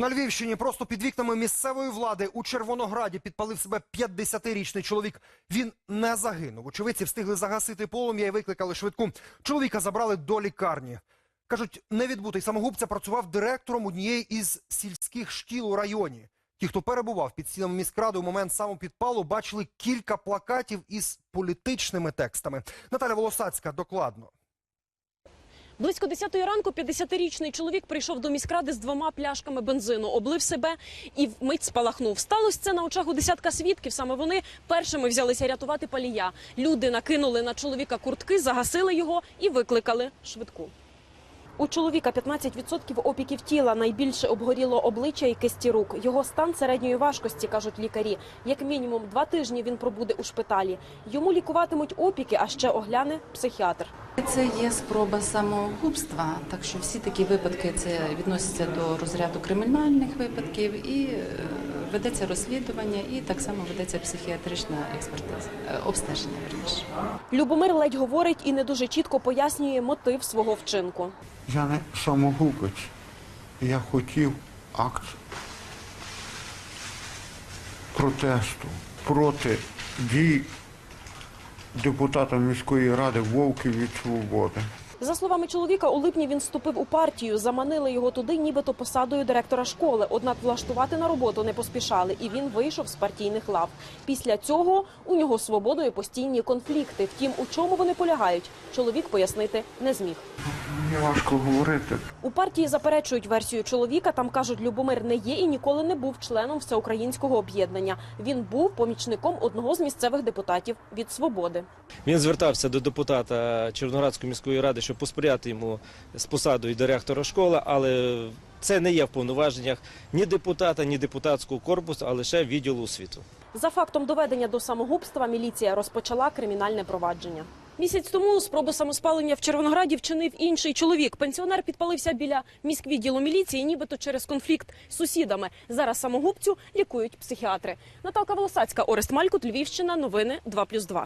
На Львівщині просто під вікнами місцевої влади у Червонограді підпалив себе 50-річний чоловік. Він не загинув. Очевидці встигли загасити полум'я і викликали швидку. Чоловіка забрали до лікарні. Кажуть, невідбутий самогубця працював директором однієї із сільських шкіл у районі. Ті, хто перебував під стінами міськради у момент самопідпалу, бачили кілька плакатів із політичними текстами. Наталя Волосацька докладно. Близько 10 ранку 50-річний чоловік прийшов до міськради з двома пляшками бензину, облив себе і вмить спалахнув. Сталося це на очах у десятка свідків. Саме вони першими взялися рятувати палія. Люди накинули на чоловіка куртки, загасили його і викликали швидку. У чоловіка 15% опіків тіла, найбільше обгоріло обличчя і кисті рук. Його стан середньої важкості, кажуть лікарі. Як мінімум два тижні він пробуде у шпиталі. Йому лікуватимуть опіки, а ще огляне психіатр. Це є спроба самогубства, так що всі такі випадки це відносяться до розряду кримінальних випадків і е, ведеться розслідування, і так само ведеться психіатрична експертиза, е, обстеження верніше. Любомир ледь говорить і не дуже чітко пояснює мотив свого вчинку. Я не самогубець. Я хотів акт протесту проти дій депутата міської ради Вовків від Свободи. За словами чоловіка, у липні він вступив у партію. Заманили його туди, нібито посадою директора школи. Однак влаштувати на роботу не поспішали, і він вийшов з партійних лав. Після цього у нього з свободою постійні конфлікти. Втім, у чому вони полягають, чоловік пояснити не зміг. Мені важко говорити. У партії заперечують версію чоловіка. Там кажуть, Любомир не є і ніколи не був членом всеукраїнського об'єднання. Він був помічником одного з місцевих депутатів від свободи. Він звертався до депутата Червоноградської міської ради, щоб посприяти йому з посадою директора школи, але це не є в повноваженнях ні депутата, ні депутатського корпусу, а лише відділу освіту. За фактом доведення до самогубства міліція розпочала кримінальне провадження. Місяць тому спробу самоспалення в Червонограді вчинив інший чоловік. Пенсіонер підпалився біля міськвідділу міліції, нібито через конфлікт з сусідами. Зараз самогубцю лікують психіатри. Наталка Волосацька, Орест Малькут, Львівщина. Новини 2+,2.